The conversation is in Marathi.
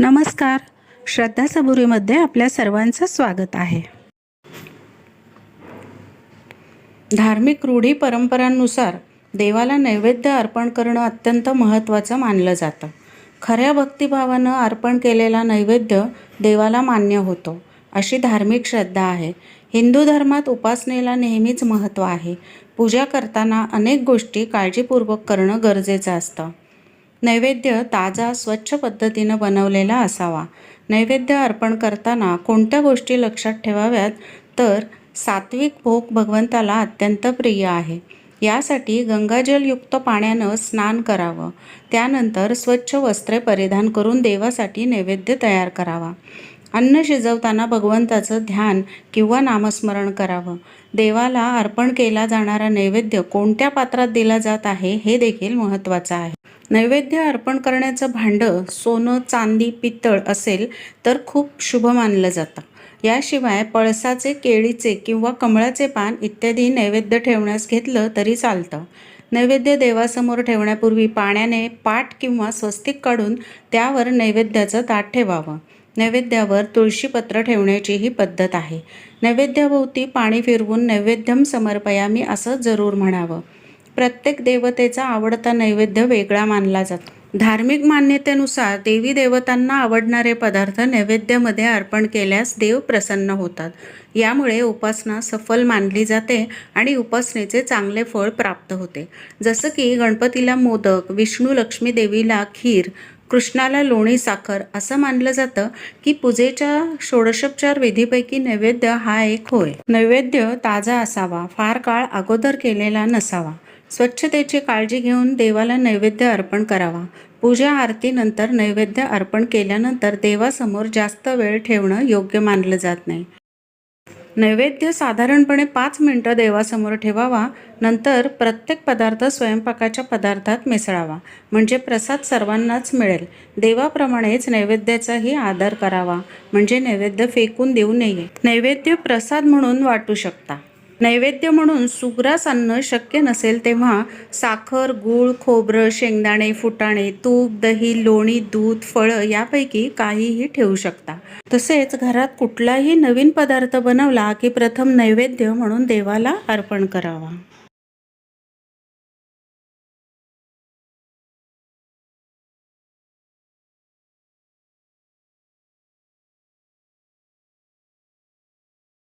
नमस्कार. श्रद्धा सबुरीमध्ये आपल्या सर्वांचं स्वागत आहे. धार्मिक रूढी परंपरांनुसार देवाला नैवेद्य अर्पण करणं अत्यंत महत्त्वाचं मानलं जातं. खऱ्या भक्तिभावानं अर्पण केलेला नैवेद्य देवाला मान्य होतो अशी धार्मिक श्रद्धा आहे. हिंदू धर्मात उपासनेला नेहमीच महत्त्व आहे. पूजा करताना अनेक गोष्टी काळजीपूर्वक करणं गरजेचं असतं. नैवेद्य ताजा स्वच्छ पद्धतीनं बनवलेला असावा. नैवेद्य अर्पण करताना कोणत्या गोष्टी लक्षात ठेवाव्यात? तर सात्विक भोग भगवंताला अत्यंत प्रिय आहे. यासाठी गंगाजलयुक्त पाण्यानं स्नान करावं. त्यानंतर स्वच्छ वस्त्रे परिधान करून देवासाठी नैवेद्य तयार करावा. अन्न शिजवताना भगवंताचं ध्यान किंवा नामस्मरण करावं. देवाला अर्पण केला जाणारा नैवेद्य कोणत्या पात्रात दिला जात आहे हे देखील महत्त्वाचं आहे. नैवेद्य अर्पण करण्याचं भांडं सोनं चांदी पितळ असेल तर खूप शुभ मानलं जातं. याशिवाय पळसाचे केळीचे किंवा कमळाचे पान इत्यादी नैवेद्य ठेवण्यास घेतलं तरी चालतं. नैवेद्य देवासमोर ठेवण्यापूर्वी पाण्याने पाट किंवा स्वस्तिक काढून त्यावर नैवेद्याचं ताट ठेवावं. नैवेद्यावर तुळशीपत्र ठेवण्याची ही पद्धत आहे. नैवेद्याभोवती पाणी फिरवून नैवेद्यम समर्पयामी असं जरूर म्हणावं. प्रत्येक देवतेचा आवडता नैवेद्य वेगळा मानला जातो. धार्मिक मान्यतेनुसार देवी देवतांना आवडणारे पदार्थ नैवेद्यामध्ये अर्पण केल्यास देव प्रसन्न होतात. यामुळे उपासना सफल मानली जाते आणि उपासनेचे चांगले फळ प्राप्त होते. जसं की गणपतीला मोदक विष्णू लक्ष्मी देवीला खीर कृष्णाला लोणी साखर असं मानलं जातं की पूजेच्या षोडशोपचार विधीपैकी नैवेद्य हा एक होय. नैवेद्य ताजा असावा फार काळ अगोदर केलेला नसावा. स्वच्छतेची काळजी घेऊन देवाला नैवेद्य अर्पण करावा. पूजा आरतीनंतर नैवेद्य अर्पण केल्यानंतर देवासमोर जास्त वेळ ठेवणं योग्य मानलं जात नाही. नैवेद्य साधारणपणे पाच मिनटं देवासमोर ठेवावा नंतर प्रत्येक पदार्थ स्वयंपाकाच्या पदार्थात मिसळावा म्हणजे प्रसाद सर्वांनाच मिळेल. देवाप्रमाणेच नैवेद्याचाही आदर करावा म्हणजे नैवेद्य फेकून देऊ नये. नैवेद्य प्रसाद म्हणून वाटू शकता. नैवेद्य म्हणून सुग्रास अन्न शक्य नसेल तेव्हा साखर गूळ खोबरं शेंगदाणे फुटाणे तूप दही लोणी दूध फळं यापैकी काहीही ठेवू शकता. तसेच घरात कुठलाही नवीन पदार्थ बनवला की प्रथम नैवेद्य म्हणून देवाला अर्पण करावा.